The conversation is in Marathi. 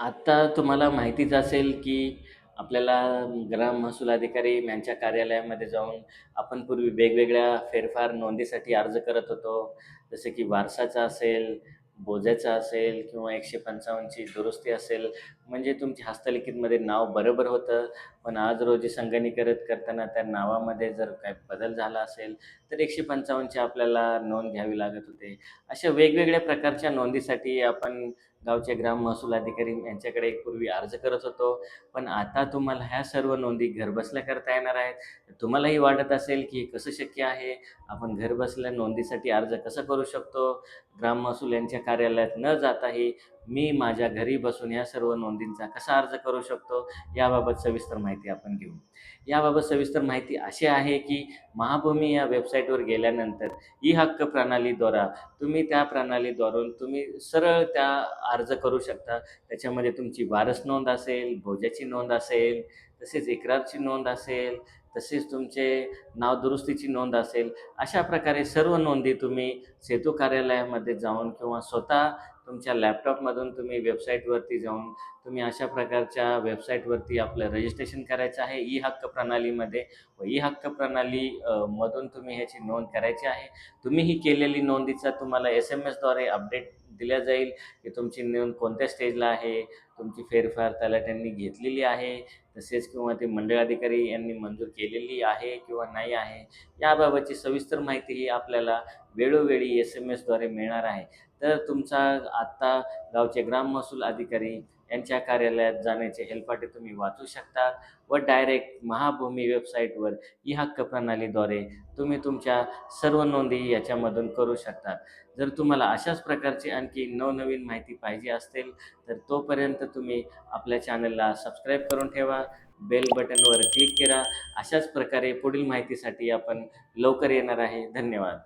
आत्ता तुम्हाला माहितीच असेल की आपल्याला ग्राम महसूल अधिकारी यांच्या कार्यालयामध्ये जाऊन आपण पूर्वी वेगवेगळ्या फेरफार नोंदीसाठी अर्ज करत होतो. जसे की वारसाचा असेल बोजाचा असेल किंवा एकशे पंचावन्नची दुरुस्ती असेल म्हणजे तुमच्या हस्तलिखितमध्ये नाव बरोबर होतं. पण आज रोजी संगणीकरण करताना त्या नावामध्ये जर काय बदल झाला असेल तर एकशे पंचावन्नची आपल्याला नोंद घ्यावी लागत होते. अशा वेगवेगळ्या प्रकारच्या नोंदीसाठी आपण गावचे ग्राम महसूल अधिकारी यांच्याकडे पूर्वी अर्ज करत होतो. पण आता तुम्हाला ह्या सर्व नोंदी घरबसल्या करता येणार आहेत. तुम्हालाही वाटत असेल की हे कसं शक्य आहे? आपण घरबसल्या नोंदीसाठी अर्ज कसं करू शकतो? ग्राम महसूल यांच्या कार्यालयात न जाताही मी माझ्या घरी बसून या सर्व नोंदींचा कसा अर्ज करू शकतो याबाबत सविस्तर माहिती आपण घेऊ. याबाबत सविस्तर माहिती अशी आहे की महाभूमी या वेबसाईटवर गेल्यानंतर ई हक्क प्रणालीद्वारा तुम्ही त्या प्रणालीद्वारून तुम्ही सरळ त्या अर्ज करू शकता. त्याच्यामध्ये तुमची वारस नोंद असेल भोज्याची नोंद असेल तसेच इकरारची नोंद असेल तसेच तुमचे नाव दुरुस्तीची नोंद असेल अशा प्रकारे सर्व नोंदी तुम्ही सेतू कार्यालयामध्ये जाऊन किंवा स्वतः तुमच्या लॅपटॉपमधून तुम्ही वेबसाईटवरती जाऊन तुम्ही अशा प्रकारच्या वेबसाईटवरती आपलं रजिस्ट्रेशन करायचं आहे ई हक्क प्रणालीमध्ये. व ई हक्क प्रणाली मधून तुम्ही ह्याची नोंद करायची आहे. तुम्ही ही केलेली नोंदीचा तुम्हाला एस एम एसद्वारे अपडेट दिल्या जाईल की तुमची नोंद कोणत्या स्टेजला आहे तुमची फेरफार तलाट्यांनी घेतलेली आहे तसेच किंवा ते मंडळाधिकारी यांनी मंजूर केलेली आहे किंवा नाही आहे याबाबतची सविस्तर माहिती ही आपल्याला वेळोवेळी एस एम एसद्वारे मिळणार आहे. तर तुमचा आत्ता गावचे ग्राम महसूल अधिकारी यांच्या कार्यालयात जाण्याचे हेलपाटे तुम्ही वाचू शकता व डायरेक्ट महाभूमी वेबसाईटवर ई हक्क प्रणालीद्वारे तुम्ही तुमच्या सर्व नोंदी याच्यामधून करू शकता जर तुम्हाला अशाच प्रकारची आणखी नवनवीन माहिती पाहिजे असेल तर तोपर्यंत तुम्ही आपल्या चॅनलला सबस्क्राईब करून ठेवा बेल बटनवर क्लिक करा. अशाच प्रकारे पुढील माहितीसाठी आपण लवकर येणार आहे. धन्यवाद.